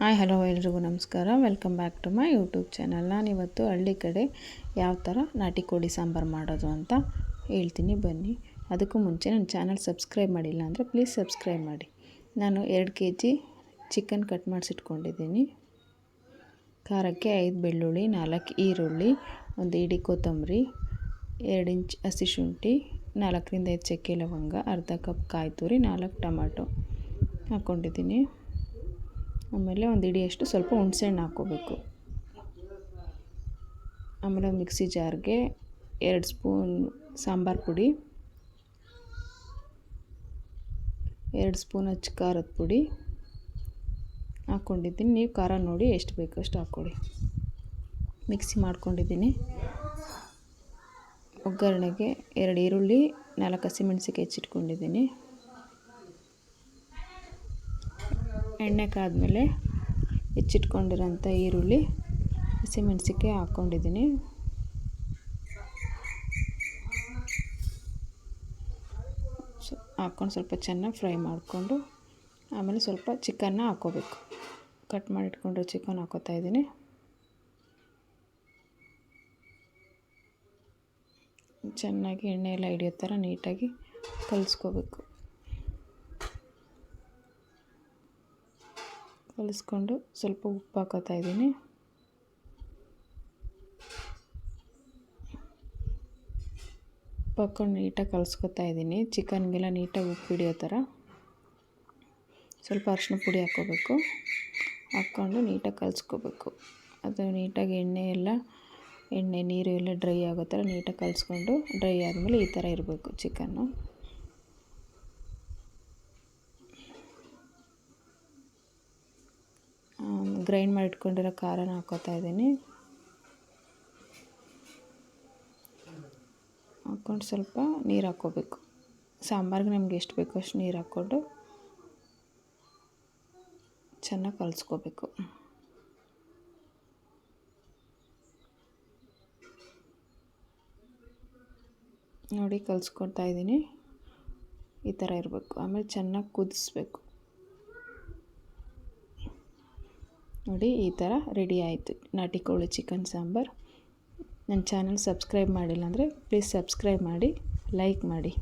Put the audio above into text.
Hi, hello ಎಲ್ರಿಗೂ ನಮಸ್ಕಾರ. Welcome back to my YouTube channel ನಾನಿವತ್ತು ಹಳ್ಳಿ ಕಡೆ ಯಾವ ಥರ ನಾಟಿ ಕೋಳಿ ಸಾಂಬಾರು ಮಾಡೋದು ಅಂತ ಹೇಳ್ತೀನಿ. ಬನ್ನಿ. ಅದಕ್ಕೂ ಮುಂಚೆ ನನ್ನ ಚಾನಲ್ ಸಬ್ಸ್ಕ್ರೈಬ್ ಮಾಡಿಲ್ಲ ಅಂದರೆ ಪ್ಲೀಸ್ ಸಬ್ಸ್ಕ್ರೈಬ್ ಮಾಡಿ. ನಾನು ಎರಡು ಕೆ ಜಿ ಚಿಕನ್ ಕಟ್ ಮಾಡಿಸಿಟ್ಕೊಂಡಿದ್ದೀನಿ. ಖಾರಕ್ಕೆ ಐದು ಬೆಳ್ಳುಳ್ಳಿ, ನಾಲ್ಕು ಈರುಳ್ಳಿ, ಒಂದು ಇಡೀ ಕೊತ್ತಂಬರಿ, ಎರಡು ಇಂಚ್ ಹಸಿ ಶುಂಠಿ, ನಾಲ್ಕರಿಂದ ಐದು ಚಕ್ಕೆ ಲವಂಗ, ಅರ್ಧ ಕಪ್ ಕಾಯಿ ತುರಿ, ನಾಲ್ಕು ಟೊಮಾಟೊ ಹಾಕ್ಕೊಂಡಿದ್ದೀನಿ ಆಮೇಲೆ ಒಂದು ಇಡಿಯಷ್ಟು ಸ್ವಲ್ಪ ಹುಣಸೆಹಣ್ಣು ಹಾಕ್ಕೋಬೇಕು. ಆಮೇಲೆ ಮಿಕ್ಸಿ ಜಾರ್ಗೆ ಎರಡು ಸ್ಪೂನ್ ಸಾಂಬಾರು ಪುಡಿ, ಎರಡು ಸ್ಪೂನ್ ಹಚ್ಚಿ ಖಾರದ ಪುಡಿ ಹಾಕ್ಕೊಂಡಿದ್ದೀನಿ. ನೀವು ಖಾರ ನೋಡಿ ಎಷ್ಟು ಬೇಕೋ ಅಷ್ಟು ಹಾಕ್ಕೊಳ್ಳಿ. ಮಿಕ್ಸಿ ಮಾಡ್ಕೊಂಡಿದ್ದೀನಿ. ಒಗ್ಗರಣೆಗೆ ಎರಡು ಈರುಳ್ಳಿ, ನಾಲ್ಕು ಹಸಿಮೆಣ್ಸಿಗೆ ಹೆಚ್ಚಿಟ್ಕೊಂಡಿದ್ದೀನಿ. ಎಣ್ಣೆ ಕಾದ್ಮೇಲೆ ಹೆಚ್ಚಿಟ್ಕೊಂಡಿರೋಂಥ ಈರುಳ್ಳಿ ಹಸಿಮೆಣ್ಸಿಕಾಯಿ ಹಾಕ್ಕೊಂಡಿದ್ದೀನಿ. ಹಾಕ್ಕೊಂಡು ಸ್ವಲ್ಪ ಚೆನ್ನಾಗಿ ಫ್ರೈ ಮಾಡಿಕೊಂಡು ಆಮೇಲೆ ಸ್ವಲ್ಪ ಚಿಕನ್ನ ಹಾಕ್ಕೋಬೇಕು. ಕಟ್ ಮಾಡಿಟ್ಕೊಂಡು ಚಿಕನ್ ಹಾಕೋತಾ ಇದ್ದೀನಿ. ಚೆನ್ನಾಗಿ ಎಣ್ಣೆ ಎಲ್ಲ ಹಿಡಿಯೋ ಥರ ನೀಟಾಗಿ ಕಲಿಸ್ಕೋಬೇಕು. ಕಲಿಸ್ಕೊಂಡು ಸ್ವಲ್ಪ ಉಪ್ಪು ಹಾಕೋತಾ ಇದ್ದೀನಿ. ಉಪ್ಪು ಹಾಕ್ಕೊಂಡು ನೀಟಾಗಿ ಕಲಿಸ್ಕೊತಾ ಇದ್ದೀನಿ. ಚಿಕನ್ಗೆಲ್ಲ ನೀಟಾಗಿ ಉಪ್ಪು ಹಿಡಿಯೋ ಥರ. ಸ್ವಲ್ಪ ಅರಿಶಿನ ಪುಡಿ ಹಾಕ್ಕೋಬೇಕು ಹಾಕ್ಕೊಂಡು ನೀಟಾಗಿ ಕಲಿಸ್ಕೋಬೇಕು. ಅದು ನೀಟಾಗಿ ಎಣ್ಣೆ ಎಲ್ಲ, ಎಣ್ಣೆ, ನೀರು ಎಲ್ಲ ಡ್ರೈ ಆಗೋ ಥರ ನೀಟಾಗಿ ಕಲಿಸ್ಕೊಂಡು ಡ್ರೈ ಆದಮೇಲೆ ಈ ಥರ ಇರಬೇಕು ಚಿಕನ್ನು. ಗ್ರೈಂಡ್ ಮಾಡಿ ಇಟ್ಕೊಂಡಿರೋ ಖಾರನ ಹಾಕೋತಾ ಇದ್ದೀನಿ. ಹಾಕ್ಕೊಂಡು ಸ್ವಲ್ಪ ನೀರು ಹಾಕ್ಕೋಬೇಕು. ಸಾಂಬಾರ್ಗೆ ನಮ್ಗೆ ಎಷ್ಟು ಬೇಕೋ ಅಷ್ಟು ನೀರು ಹಾಕ್ಕೊಂಡು ಚೆನ್ನಾಗಿ ಕಲಿಸ್ಕೋಬೇಕು. ನೋಡಿ, ಕಲಿಸ್ಕೊಡ್ತಾ ಇದ್ದೀನಿ. ಈ ಥರ ಇರಬೇಕು. ಆಮೇಲೆ ಚೆನ್ನಾಗಿ ಕುದಿಸ್ಬೇಕು. ನೋಡಿ, ಈ ಥರ ರೆಡಿ ಆಯಿತು. ನಾಟಿ ಕೋಳಿ ಚಿಕನ್ ಸಾಂಬಾರು. ನನ್ನ ಚಾನಲ್ ಸಬ್ಸ್ಕ್ರೈಬ್ ಮಾಡಿಲ್ಲ ಅಂದರೆ ಪ್ಲೀಸ್ ಸಬ್ಸ್ಕ್ರೈಬ್ ಮಾಡಿ ಲೈಕ್ ಮಾಡಿ.